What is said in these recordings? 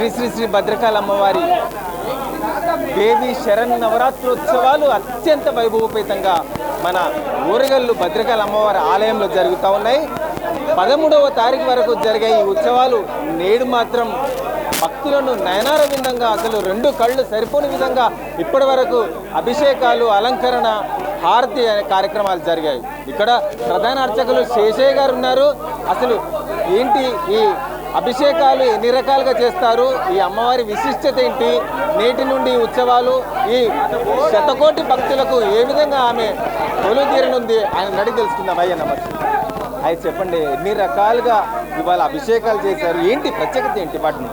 శ్రీ శ్రీ శ్రీ భద్రకాళ అమ్మవారి దేవి శరణ్ నవరాత్రోత్సవాలు అత్యంత వైభవపేతంగా మన ఊరగల్లు భద్రకాళ అమ్మవారి ఆలయంలో జరుగుతూ ఉన్నాయి. పదమూడవ తారీఖు వరకు జరిగే ఈ ఉత్సవాలు నేడు మాత్రం భక్తులను నయనార విధంగా అసలు రెండు కళ్ళు సరిపోని విధంగా ఇప్పటి వరకు అభిషేకాలు అలంకరణ హారతి అనే కార్యక్రమాలు జరిగాయి. ఇక్కడ ప్రధాన అర్చకులు శేషయ్య గారు ఉన్నారు. అసలు ఏంటి ఈ అభిషేకాలు ఎన్ని రకాలుగా చేస్తారు? ఈ అమ్మవారి విశిష్టత ఏంటి? నేటి నుండి ఉత్సవాలు ఈ శతకోటి భక్తులకు ఏ విధంగా ఆమె కొలు తీరనుంది ఆయన నడిగి తెలుసుకుందాం. అయ్యా నమస్తే. అయితే చెప్పండి ఎన్ని రకాలుగా ఇవాళ అభిషేకాలు చేశారు? ఏంటి ప్రత్యేకత ఏంటి వాటిని?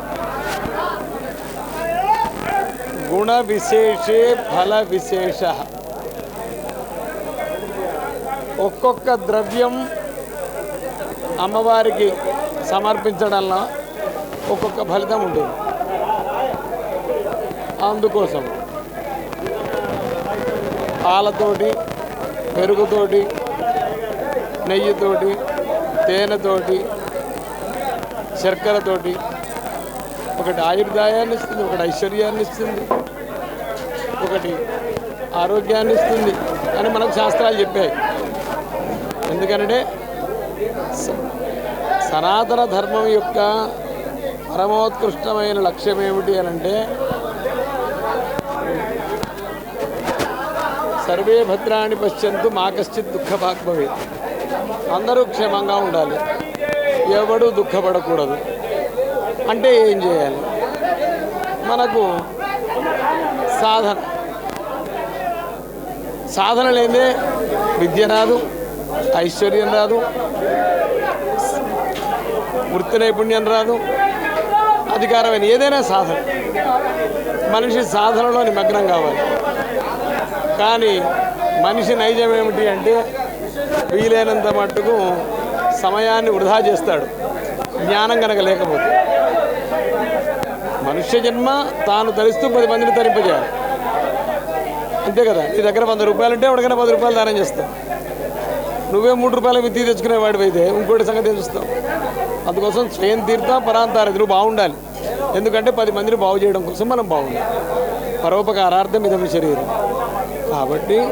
గుణ విశేషే ఫల విశేష. ఒక్కొక్క ద్రవ్యం అమ్మవారికి సమర్పించడంలో ఒక్కొక్క ఫలితం ఉంటుంది. అందుకోసం పాలతోటి పెరుగుతోటి నెయ్యితోటి తేనెతోటి శర్కరతోటి ఒకటి ఆయుర్దాయాన్ని ఇస్తుంది ఒకటి ఐశ్వర్యాన్ని ఇస్తుంది ఒకటి ఆరోగ్యాన్ని ఇస్తుంది అని మనకు శాస్త్రాలు చెప్పాయి. ఎందుకంటే సనాతన ధర్మం యొక్క పరమోత్కృష్టమైన లక్ష్యం ఏమిటి అని అంటే సర్వే భద్రాన్ని పశ్చంతు మా కశ్చిత్ దుఃఖభాగ్భవే అందరూ క్షేమంగా ఉండాలి. ఎవడు దుఃఖపడకూడదు. అంటే ఏం చేయాలి? మనకు సాధన. సాధన లేదే విద్య రాదు ఐశ్వర్యం రాదు వృత్తి నైపుణ్యం రాదు అధికారమైన ఏదైనా సాధన. మనిషి సాధనలో నిమగ్నం కావాలి. కానీ మనిషి నైజం ఏమిటి అంటే వీలైనంత మట్టుకు సమయాన్ని వృధా చేస్తాడు జ్ఞానం కనుక లేకపోతే. మనుష్య జన్మ తాను తరిస్తూ పది మందిని తరింపజేయాలి. అంతే కదా? నీ దగ్గర వంద రూపాయలు ఉంటే ఎవరికైనా పది రూపాయలు దానం చేస్తావు. నువ్వే మూడు రూపాయలు విత్తి తెచ్చుకునే వాడివైతే ఇంకోటి సంగతి ఏం చూస్తావు? అందుకోసం స్వయం తీర్థ పరాంతారది బాగుండాలి. ఎందుకంటే పది మందిని బాగు చేయడం కోసం మనం బాగుండాలి. పరోపకారార్థం ఇదం శరీరం. కాబట్టి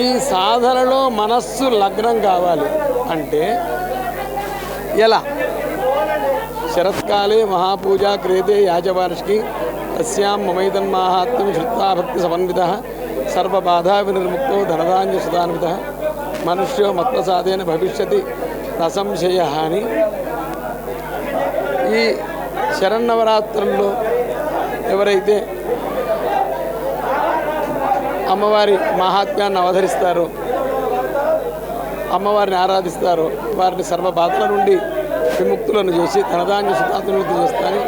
ఈ సాధనలో మనస్సు లగ్నం కావాలి. అంటే ఎలా? శరత్కాలే మహాపూజా క్రియతే యాజవార్షికి తస్యాం మమైదం మాహాత్మ్యం భక్తి సమన్విత సర్వబాధా వినిర్ముక్తో ధనధాన్య సుధాన్విత మనుష్యో మత్ప్రసాదేన భవిష్యతి. రసంశయ అని ఈ శరన్నవరాత్రుల్లో ఎవరైతే అమ్మవారి మహాత్మ్యాన్ని అవధరిస్తారో అమ్మవారిని ఆరాధిస్తారో వారిని సర్వ బాధల నుండి విముక్తులను చేసి ధనధాన్య సుతాతులను చేస్తారని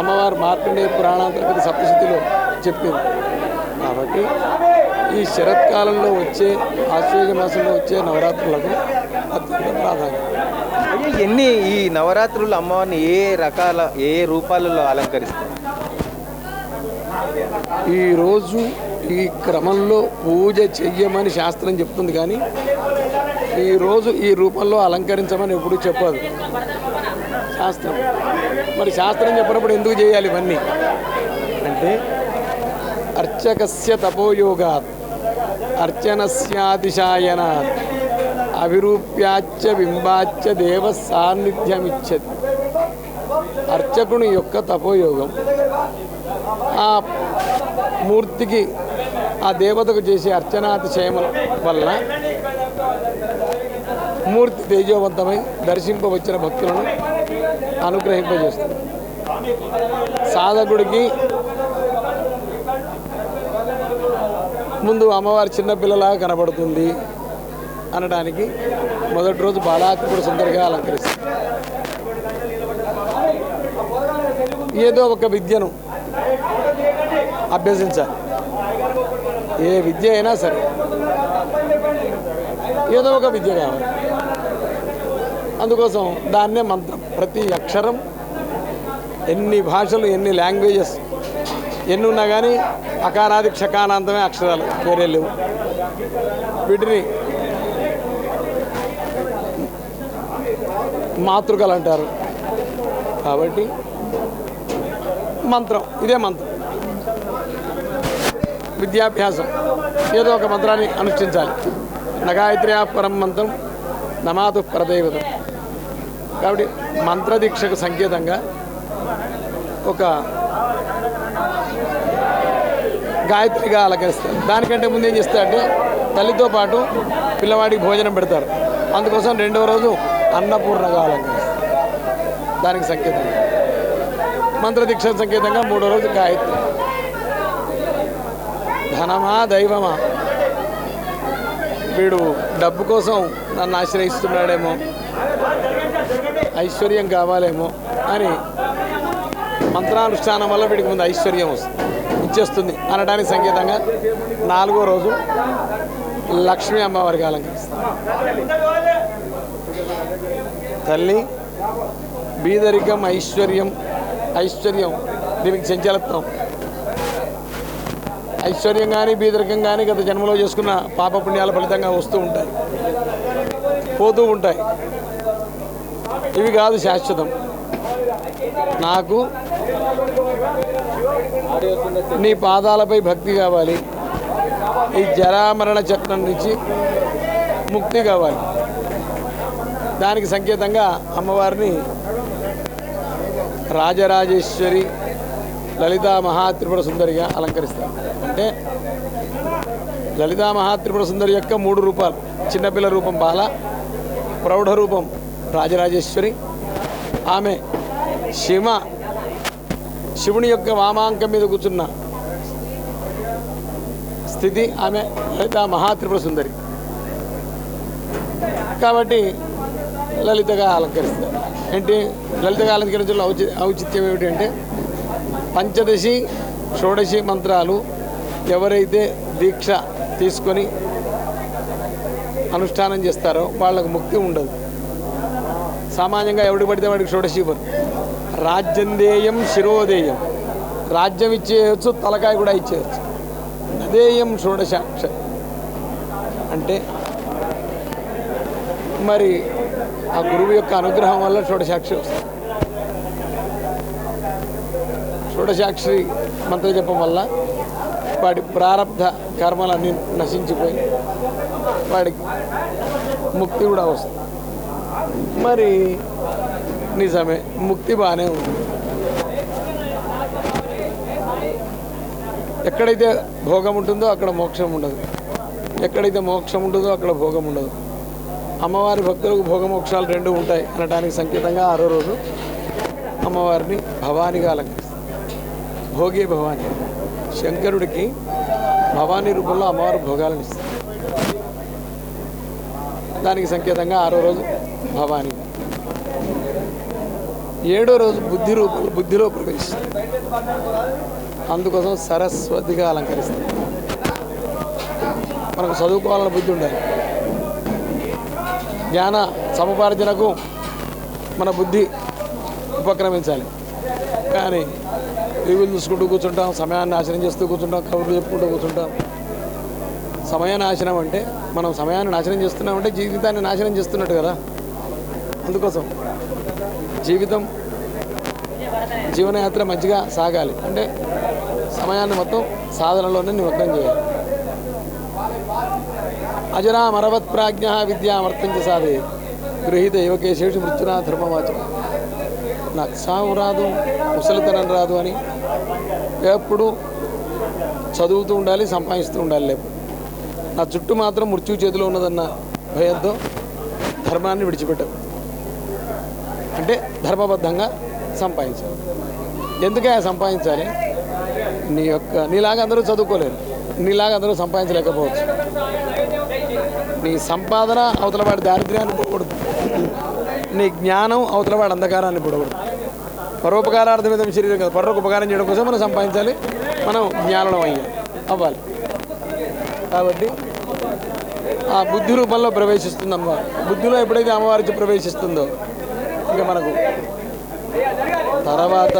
అమ్మవారు మార్కండే పురాణాంతర్గత సప్తశతిలో చెప్పింది కాబట్టి ఈ శరత్కాలంలో వచ్చే ఆశ్వేజ మాసంలో వచ్చే నవరాత్రులకు ఎన్ని ఈ నవరాత్రులు అమ్మవారిని ఏ రకాల ఏ రూపాలలో అలంకరిస్తారు? ఈరోజు ఈ క్రమంలో పూజ చెయ్యమని శాస్త్రం చెప్తుంది కానీ ఈరోజు ఈ రూపంలో అలంకరించమని ఎప్పుడు చెప్పదు. శాస్త్రం. మరి శాస్త్రం చెప్పినప్పుడు ఎందుకు చేయాలి ఇవన్నీ? అంటే అర్చకస్య తపోయోగాత్ అర్చనస్యాతిశాయనాత్. అభిరూప్యాచ్చ బింబాచ్చ దేవ సాన్నిధ్యమిచ్చది అర్చకుని యొక్క తపోయోగం. ఆ మూర్తికి ఆ దేవతకు చేసే అర్చనాతిశయముల వల్ల మూర్తి తేజోవంతమై దర్శింపవచ్చిన భక్తులను అనుగ్రహింపజేస్తుంది. సాధకుడికి ముందు అమ్మవారి చిన్నపిల్లలాగా కనబడుతుంది. అనడానికి మొదటి రోజు బాలాత్ముడు సుందరిగా అలంకరిస్తారు. ఏదో ఒక విద్యను అభ్యసించాలి. ఏ విద్య అయినా సరే ఏదో ఒక విద్య కావాలి. అందుకోసం దాన్నే మంత్రం. ప్రతి అక్షరం ఎన్ని భాషలు ఎన్ని లాంగ్వేజెస్ ఎన్ని ఉన్నా కానీ అకారాది క్షకానాంతమే అక్షరాలు వేరే లేవు. వీటిని మాతృకలు అంటారు. కాబట్టి మంత్రం ఇదే మంత్రం. విద్యాభ్యాసం ఏదో ఒక మంత్రాన్ని అనుష్ఠించాలి. నగాయత్ర్యా పరం మంత్రం నమాతు పరదైవతం. కాబట్టి మంత్రదీక్షకు సంకేతంగా ఒక గాయత్రిగా అలంకరిస్తారు. దానికంటే ముందు ఏం చేస్తారంటే తల్లితో పాటు పిల్లవాడికి భోజనం పెడతారు. అందుకోసం రెండవ రోజు అన్నపూర్ణగా అలంకరిస్తారు దానికి సంకేతం. మంత్రదీక్ష సంకేతంగా మూడో రోజు గాయత్రి. ధనమా దైవమా? వీడు డబ్బు కోసం నన్ను ఆశ్రయిస్తున్నాడేమో. ఐశ్వర్యం కావాలేమో అని మంత్రానుష్ఠానం వల్ల వీడికి ముందు ఐశ్వర్యం వస్తుంది. ఇచ్చేస్తుంది. అనడానికి సంకేతంగా నాలుగో రోజు లక్ష్మీ అమ్మవారికి అలంకరిస్తారు తల్లి బీదరికం ఐశ్వర్యం ఐశ్వర్యం. దీనికి సంచలత్వం ఐశ్వర్యం కానీ బీదరికం కానీ గత జన్మలో చేసుకున్న పాపపుణ్యాల ఫలితంగా వస్తూ ఉంటాయి. పోతూ ఉంటాయి. ఇవి కాదు శాశ్వతం. నాకు నీ పాదాలపై భక్తి కావాలి. ఈ జరామరణ చక్రం నుంచి ముక్తి కావాలి. దానికి సంకేతంగా అమ్మవారిని రాజరాజేశ్వరి లలితా మహాత్రిపుర సుందరిగా అలంకరిస్తారు. అంటే లలితా మహాత్రిపుర సుందరి యొక్క మూడు రూపాలు. చిన్నపిల్ల రూపం బాల ప్రౌఢ రూపం రాజరాజేశ్వరి. ఆమె శివ శివుని యొక్క వామాంకం మీద కూర్చున్న స్థితి ఆమె లలిత మహాత్రిపుర సుందరి. కాబట్టి లలితగా అలంకరిస్తారు. ఏంటి? లలితగా అలంకరించడంలో ఔచి ఔచిత్యం ఏమిటి అంటే పంచదశి షోడశి మంత్రాలు ఎవరైతే దీక్ష తీసుకొని అనుష్ఠానం చేస్తారో వాళ్ళకు ముక్తి ఉండదు. సామాన్యంగా ఎవడు పడితే వాడికి షోడశి ఇవ్వరు. రాజ్యందేయం శిరోదేయం రాజ్యం ఇచ్చేయచ్చు తలకాయ కూడా ఇచ్చేయచ్చు. అదేయం షోడశాక్ష. అంటే మరి ఆ గురువు యొక్క అనుగ్రహం వల్ల షోడశాక్షి వస్తుంది. షోడశాక్షి మంత్ర జపం వల్ల వాడి ప్రారంధ కర్మలన్నీ నశించిపోయి వాడికి ముక్తి కూడా వస్తుంది. మరి నిజమే ముక్తి బాగానే ఉంది. ఎక్కడైతే భోగం ఉంటుందో అక్కడ మోక్షం ఉండదు. ఎక్కడైతే మోక్షం ఉంటుందో అక్కడ భోగం ఉండదు. అమ్మవారి భక్తులకు భోగమోక్షాలు రెండు ఉంటాయి అనడానికి సంకేతంగా ఆరో రోజు అమ్మవారిని భవానిగా అలంకరిస్తారు. భోగి భవాని. శంకరుడికి భవానీ రూపంలో అమ్మవారు భోగాలను ఇస్తారు. దానికి సంకేతంగా ఆరో రోజు భవాని. ఏడో రోజు బుద్ధి రూపం బుద్ధిలో ప్రవేశిస్తారు. అందుకోసం సరస్వతిగా అలంకరిస్తారు. మనకు చదువుకోవాలన్న బుద్ధి ఉండాలి. జ్ఞాన సముపార్జనకు మన బుద్ధి ఉపక్రమించాలి. కానీ టీవీలు చూసుకుంటూ కూర్చుంటాం సమయాన్ని నాశనం చేస్తూ కూర్చుంటాం కబుర్లు చెప్పుకుంటూ కూర్చుంటాం. సమయ నాశనం అంటే మనం సమయాన్ని నాశనం చేస్తున్నామంటే జీవితాన్ని నాశనం చేస్తున్నట్టు కదా. అందుకోసం జీవితం జీవనయాత్ర మంచిగా సాగాలి. అంటే సమయాన్ని మొత్తం సాధనలోనే నిమగ్నం చేయాలి. అజరామరవత్ ప్రాజ్ఞ విద్యామర్థం చేసాది గృహీత యువకేశేషు మృత్యునా ధర్మవాచం. నాకు సాగు రాదు ముసలితనం రాదు అని ఎప్పుడు చదువుతూ ఉండాలి సంపాదిస్తూ ఉండాలి లేపు. నా చుట్టూ మాత్రం మృత్యు చేతిలో ఉన్నదన్న భయంతో ధర్మాన్ని విడిచిపెట్టదు అంటే ధర్మబద్ధంగా సంపాదించాలి. ఎందుకే సంపాదించాలి? నీ యొక్క నీలాగా అందరూ చదువుకోలేరు. నీలాగా అందరూ సంపాదించలేకపోవచ్చు. నీ సంపాదన అవతల వాడి దారిద్ర్యాన్ని పొడకూడదు నీ జ్ఞానం అవతల వాడి అంధకారాన్ని పొడకూడదు విధం శరీరం కదా. పర్రకు ఉపకారం చేయడం కోసం మనం సంపాదించాలి. మనం జ్ఞానం అయ్యాలి. అవ్వాలి. కాబట్టి ఆ బుద్ధి రూపంలో ప్రవేశిస్తుంది అమ్మవారు బుద్ధిలో ఎప్పుడైతే అమ్మవారి ప్రవేశిస్తుందో ఇంకా మనకు తర్వాత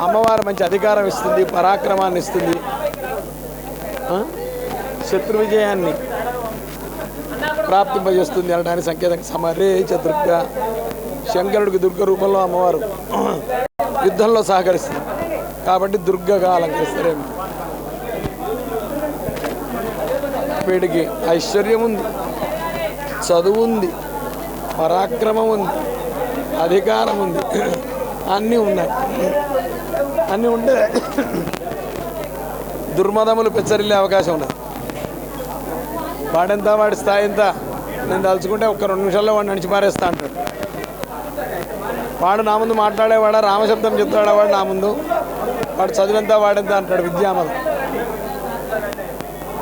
అమ్మవారు మంచి అధికారం ఇస్తుంది పరాక్రమాన్ని ఇస్తుంది. శత్రు విజయాన్ని ప్రాప్తింపజేస్తుంది అనడానికి సంకేతం సమరే చతుర్గ శంకరుడికి దుర్గ రూపంలో అమ్మవారు యుద్ధంలో సహకరిస్తుంది. కాబట్టి దుర్గగా అలంకరిస్తారేమి. వీడికి ఐశ్వర్యం ఉంది చదువు ఉంది పరాక్రమం ఉంది అధికారం ఉంది. అన్నీ ఉన్నాయి. అన్నీ ఉంటే దుర్మదములు పెచ్చరిల్లే అవకాశం ఉన్నది వాడెంత వాడి స్థాయి ఎంత? నేను తలుచుకుంటే ఒక్క రెండు నిమిషాల్లో వాడు నడిచి పారేస్తా అంటాడు. వాడు నా ముందు మాట్లాడేవాడా? రామశబ్దం చెప్తాడా వాడు నా ముందు? వాడు చదివెంత వాడెంత అంటాడు విద్యామదం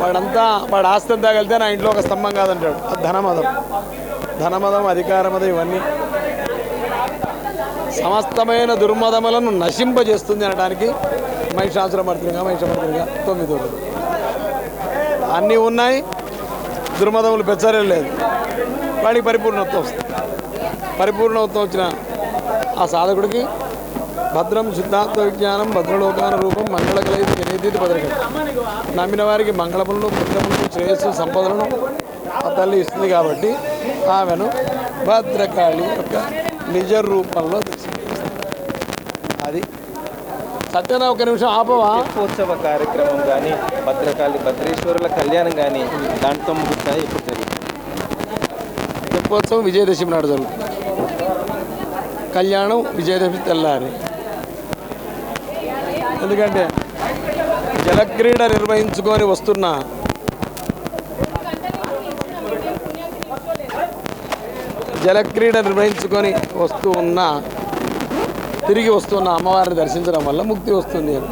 వాడంతా వాడు ఆస్తి అంతా కలితే నా ఇంట్లో ఒక స్తంభం కాదంటాడు. అది ధనమదం. ధనమదం అధికారమదం ఇవన్నీ సమస్తమైన దుర్మదములను నశింపజేస్తుంది అనడానికి మహిషాసురమర్తినిగా మహిషమర్తినిగా తొమ్మిది అన్నీ ఉన్నాయి. దుర్మదములు పెచ్చరే లేదు. వాడికి పరిపూర్ణత్వం వస్తుంది. పరిపూర్ణత్వం వచ్చిన ఆ సాధకుడికి భద్రం సిద్ధాంత విజ్ఞానం భద్రలోకాన రూపం మంగళకలైతే జనేతీతి భద్రకం నమ్మిన వారికి మంగళములను పుణ్యములను శ్రేయస్సు సంపదలను ఆ తల్లి ఇస్తుంది కాబట్టి ఆమెను భద్రకాళి యొక్క నిజ రూపంలో దర్శించేస్తుంది అది సత్యన ఒక నిమిషం ఆపవా? తెప్పోత్సవ కార్యక్రమం కానీ భద్రకాళి భద్రేశ్వరుల కళ్యాణం కానీ దాంట్లో ముగుస్తాయి ఇప్పుడు జరిగింది తెప్పోత్సవం విజయదశమి నాడు జరుగుతుంది కళ్యాణం విజయదశమి తెల్లారి. ఎందుకంటే జలక్రీడ నిర్వహించుకొని వస్తున్న జలక్రీడ నిర్వహించుకొని వస్తూ ఉన్న తిరిగి వస్తున్న అమ్మవారిని దర్శించడం వల్ల ముక్తి వస్తుంది. అని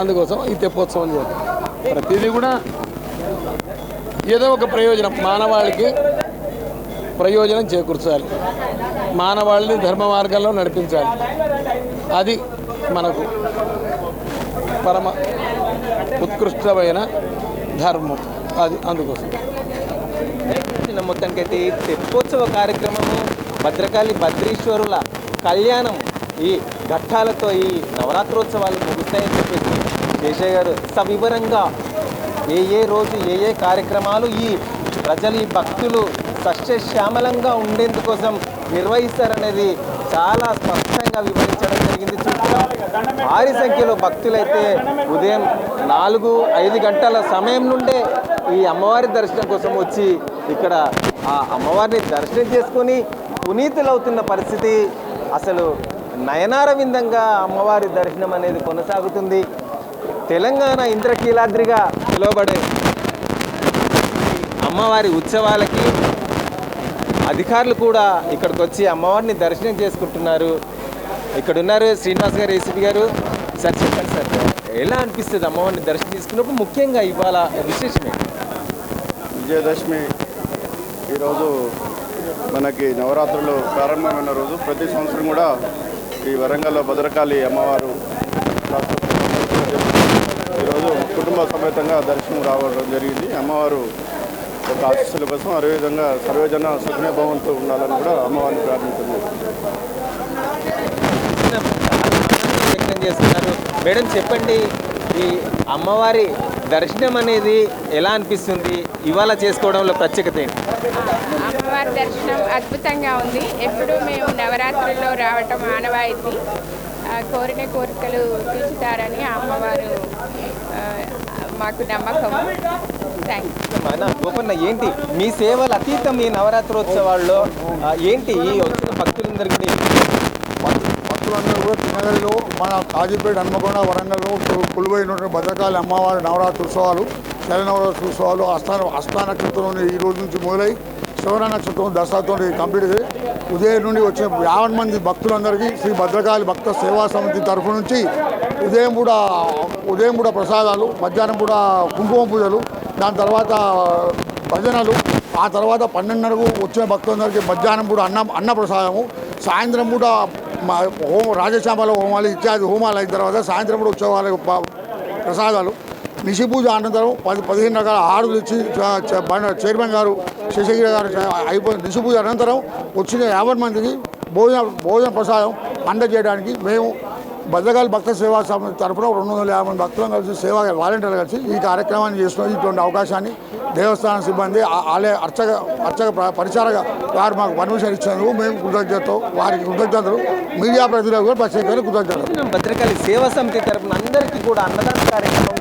అందుకోసం ఈ తెప్పోత్సవం చేస్తాం ప్రతిదీ కూడా ఏదో ఒక ప్రయోజనం. మానవాళికి ప్రయోజనం చేకూర్చాలి. మానవాళిని ధర్మ మార్గంలో నడిపించాలి. అది మనకు పరమ ఉత్కృష్టమైన ధర్మం. అది అందుకోసం. మొత్తానికైతే ఈ తెప్పోత్సవ కార్యక్రమము భద్రకాళి భద్రీశ్వరుల కళ్యాణం ఈ ఘట్టాలతో ఈ నవరాత్రోత్సవాలు ముగుస్తాయని చెప్పేసి శేషయ్య గారు సవివరంగా ఏ ఏ రోజు ఏ ఏ కార్యక్రమాలు ఈ ప్రజలు ఈ భక్తులు సస్యశ్యామలంగా ఉండేందుకోసం నిర్వహిస్తారనేది చాలా స్పష్టంగా వివరించడం జరిగింది. చూస్తున్నాం. భారీ సంఖ్యలో భక్తులైతే ఉదయం నాలుగు ఐదు గంటల సమయం నుండే ఈ అమ్మవారి దర్శనం కోసం వచ్చి ఇక్కడ ఆ అమ్మవారిని దర్శనం చేసుకొని పునీతులవుతున్న పరిస్థితి అసలు నయనారవిందంగా అమ్మవారి దర్శనం అనేది కొనసాగుతుంది. తెలంగాణ ఇంద్రకీలాద్రిగా పిలువబడే అమ్మవారి ఉత్సవాలకి అధికారులు కూడా ఇక్కడికి వచ్చి అమ్మవారిని దర్శనం చేసుకుంటున్నారు. ఇక్కడ ఉన్నారు శ్రీనివాస్ గారు ఏసీపీ గారు. సార్ చెప్పండి సార్. ఎలా అనిపిస్తుంది అమ్మవారిని దర్శనం చేసుకున్నప్పుడు? ముఖ్యంగా ఇవాళ విశేషమే విజయదశమి ఈరోజు మనకి నవరాత్రులు ప్రారంభమైన రోజు. ప్రతి సంవత్సరం కూడా ఈ వరంగల్లో భద్రకాళి అమ్మవారు ఈరోజు కుటుంబ సమేతంగా దర్శనం రావడం జరిగింది. అమ్మవారు ఒక ఆశీస్సుల కోసం అదేవిధంగా సర్వజన సుఖనే భవంతో ఉండాలని కూడా అమ్మవారిని ప్రార్థించింది చేస్తున్నారు. మేడం చెప్పండి ఈ అమ్మవారి దర్శనం అనేది ఎలా అనిపిస్తుంది? ఇవాళ చేసుకోవడంలో ప్రత్యేకత ఏంటి? అమ్మవారి దర్శనం అద్భుతంగా ఉంది. ఎప్పుడు మేము నవరాత్రుల్లో రావటం ఆనవాయితీ. కోరిన కోరికలు తీర్చుతారని ఆ అమ్మవారు మాకు నమ్మకం. గోపన్న ఏంటి? మీ సేవలు అతీతం ఈ నవరాత్రోత్సవాల్లో. ఏంటి ఈ వచ్చిన భక్తులందరికీ భక్తులందరూ కూడా తినగలిలో మన కాజీపేట హన్మకొండ వరంగల్లో కొలువైనటువంటి భద్రకాళి అమ్మవారి నవరాత్రి తెలంగాణ చూసేవాళ్ళు నవరాత్రి అస్థాన అస్థా నక్షత్రం ఈ రోజు నుంచి మొదలై శివన నక్షత్రం దసరాతో కంప్లీట్ ఉదయం నుండి వచ్చిన యాభై మంది భక్తులందరికీ శ్రీ భద్రకాళి భక్త సేవా సమితి తరఫు నుంచి ఉదయం కూడా ఉదయం కూడా ప్రసాదాలు మధ్యాహ్నం కూడా కుంకుమ పూజలు దాని తర్వాత భజనలు ఆ తర్వాత పన్నెండున్నరకు వచ్చిన భక్తులందరికీ మధ్యాహ్నం కూడా అన్న అన్న ప్రసాదము సాయంత్రం కూడా మా హోమ రాజశ్యామల హోమాలు ఇత్యాది హోమాలు అయిన తర్వాత సాయంత్రం కూడా వచ్చే వాళ్ళకి ప్రసాదాలు. నిశి పూజ అనంతరం పది పదిహేను రకాల ఆరులు ఇచ్చి చైర్మన్ గారు శశగిరి గారు అయిపోయింది అయిపోయిన నిశి పూజ అనంతరం వచ్చిన యాభై మందికి భోజన భోజన ప్రసాదం అందజేయడానికి మేము భద్రకాళి భక్త సేవా సమితి తరఫున రెండు వందల యాభై మంది భక్తులను కలిసి సేవా వాలంటీర్లు కలిసి ఈ కార్యక్రమాన్ని చేస్తున్న. ఇటువంటి అవకాశాన్ని దేవస్థానం సిబ్బంది ఆలయ అర్చక అర్చక పరిచారగా పరిచారక వారు మాకు పర్మిషన్ ఇచ్చినందుకు మేము కృతజ్ఞతతో వారికి కృతజ్ఞతలు. మీడియా ప్రతినిధులకు కూడా ప్రత్యేకంగా కృతజ్ఞతలు. భద్రకాళి సేవా సమితి తరఫున అందరికీ కూడా అన్నదాన కార్యక్రమం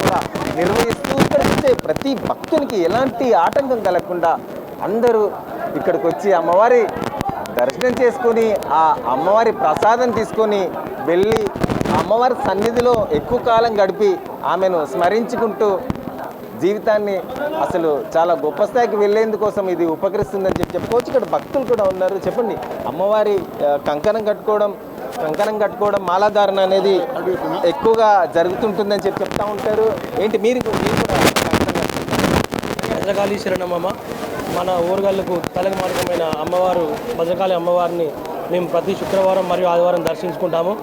నిర్వహిస్తూ ఇక్కడ వచ్చే ప్రతి భక్తునికి ఎలాంటి ఆటంకం కలగకుండా అందరూ ఇక్కడికి వచ్చి అమ్మవారి దర్శనం చేసుకొని ఆ అమ్మవారి ప్రసాదం తీసుకొని వెళ్ళి అమ్మవారి సన్నిధిలో ఎక్కువ కాలం గడిపి ఆమెను స్మరించుకుంటూ జీవితాన్ని అసలు చాలా గొప్ప స్థాయికి వెళ్ళేందుకోసం ఇది ఉపకరిస్తుందని చెప్పి చెప్పుకోవచ్చు. ఇక్కడ భక్తులు కూడా ఉన్నారు. చెప్పండి అమ్మవారి కంకణం కట్టుకోవడం కంకణం కట్టుకోవడం మాలాధారణ అనేది ఎక్కువగా జరుగుతుంటుందని చెప్పి చెప్తా ఉంటారు. ఏంటి మీరు మీరు కూడా శరణమ్మ మన ఊరుగల్లకు తలకు మార్గమైన అమ్మవారు భద్రకాళి అమ్మవారిని మేము ప్రతి శుక్రవారం మరియు ఆదివారం దర్శించుకుంటాము.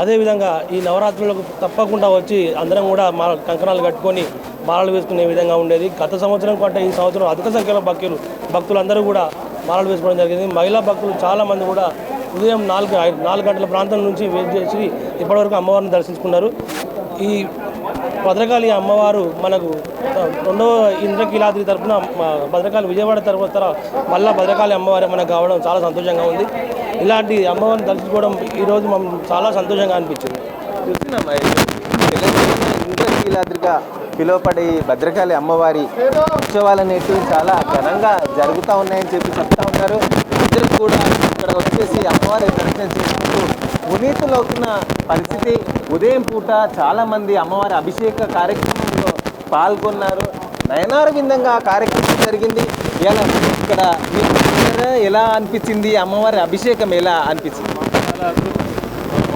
అదేవిధంగా ఈ నవరాత్రులకు తప్పకుండా వచ్చి అందరం కూడా మా కంకణాలు కట్టుకొని మాలలు వేసుకునే విధంగా ఉండేది. గత సంవత్సరం కంటే ఈ సంవత్సరం అధిక సంఖ్యలో భక్తులు భక్తులందరూ కూడా మాలలు వేసుకోవడం జరిగింది. మహిళా భక్తులు చాలామంది కూడా ఉదయం నాలుగు నాలుగు గంటల ప్రాంతం నుంచి వెయిట్ చేసి ఇప్పటివరకు అమ్మవారిని దర్శించుకున్నారు. ఈ భద్రకాళి అమ్మవారు మనకు రెండవ ఇంద్రకీలాద్రి తరఫున భద్రకాళి విజయవాడ తరఫున మళ్ళా భద్రకాళి అమ్మవారి మనకు కావడం చాలా సంతోషంగా ఉంది. ఇలాంటి అమ్మవారిని దర్శించుకోవడం ఈరోజు మనం చాలా సంతోషంగా అనిపించింది. ఇంద్రకీలాద్రిగా పిలువపడి భద్రకాళి అమ్మవారి ఉత్సవాలు అనేటివి చాలా ఘనంగా జరుగుతూ ఉన్నాయని చెప్పి చెప్తా ఉన్నారు. ఇద్దరు కూడా ఇక్కడ వచ్చేసి అమ్మవారి దర్శనం చేసుకుంటూ పునీతులవుతున్న పరిస్థితి. ఉదయం పూట చాలా మంది అమ్మవారి అభిషేక కార్యక్రమంలో పాల్గొన్నారు. నయనార విందంగా ఆ కార్యక్రమం జరిగింది. ఎలా ఇక్కడ? ఎలా అనిపించింది? అమ్మవారి అభిషేకం ఎలా అనిపించింది? చాలా అద్భుతం.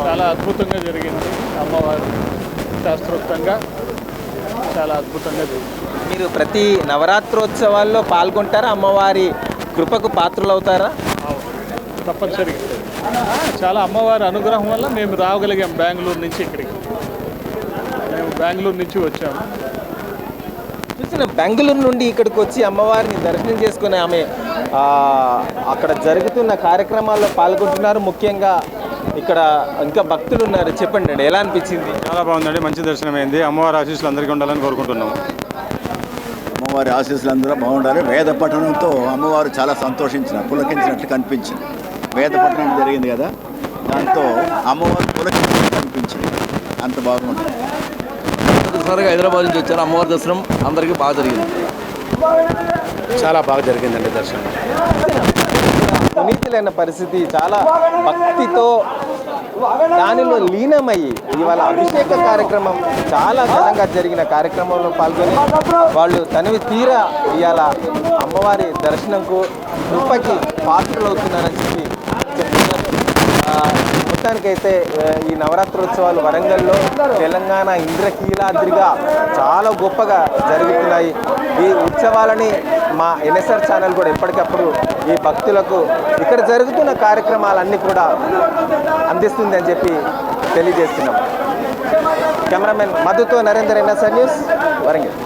చాలా అద్భుతంగా జరిగింది అమ్మవారు. శాస్త్రోక్తంగా చాలా అద్భుతంగా జరిగింది. మీరు ప్రతి నవరాత్రోత్సవాల్లో పాల్గొంటారా? అమ్మవారి కృపకు పాత్రులవుతారా? తప్పనిసరిగా. చాలా అమ్మవారి అనుగ్రహం వల్ల మేము రాగలిగాం బెంగళూరు నుంచి ఇక్కడికి. మేము బెంగళూరు నుంచి వచ్చాము. చూసిన బెంగళూరు నుండి ఇక్కడికి వచ్చి అమ్మవారిని దర్శనం చేసుకుని ఆమె ఆ, అక్కడ జరుగుతున్న కార్యక్రమాల్లో పాల్గొంటున్నారు. ముఖ్యంగా ఇక్కడ ఇంకా భక్తులు ఉన్నారు. చెప్పండి అండి ఎలా అనిపించింది? చాలా బాగుందండి మంచి దర్శనమైంది. అమ్మవారి ఆశీస్సులు అందరికీ ఉండాలని కోరుకుంటున్నాము. అమ్మవారి ఆశీస్సులు అందరూ బాగుండాలి. వేద పఠనంతో అమ్మవారు చాలా సంతోషించిన పులకించినట్లు కనిపించింది. వేద పఠనం జరిగింది కదా దాంతో అమ్మవారు పులకించినట్లు కనిపించింది. అంత బాగుంది. ఒకసారిగా హైదరాబాద్ నుంచి వచ్చాను అమ్మవారి దర్శనం అందరికీ బాగా జరిగింది. చాలా బాగా జరిగిందండి దర్శనం. పునీతులైన పరిస్థితి చాలా భక్తితో దానిలో లీనమయ్యి ఇవాళ అభిషేక కార్యక్రమం చాలా ఘనంగా జరిగిన కార్యక్రమంలో పాల్గొని వాళ్ళు తనివి తీరా ఇవాళ అమ్మవారి దర్శనంకు కృపకి పాత్రలవుతున్నారని చెప్పి మొత్తానికైతే ఈ నవరాత్రోత్సవాలు వరంగల్లో తెలంగాణ ఇంద్రకీలాద్రిగా చాలా గొప్పగా జరుగుతున్నాయి. ఈ ఉత్సవాలని మా ఎన్ఎస్ఆర్ ఛానల్ కూడా ఎప్పటికప్పుడు ఈ భక్తులకు ఇక్కడ జరుగుతున్న కార్యక్రమాలన్నీ కూడా అందిస్తుంది అని చెప్పి తెలియజేస్తున్నాం. Cameraman మధుతో Narender N S R news Warangal.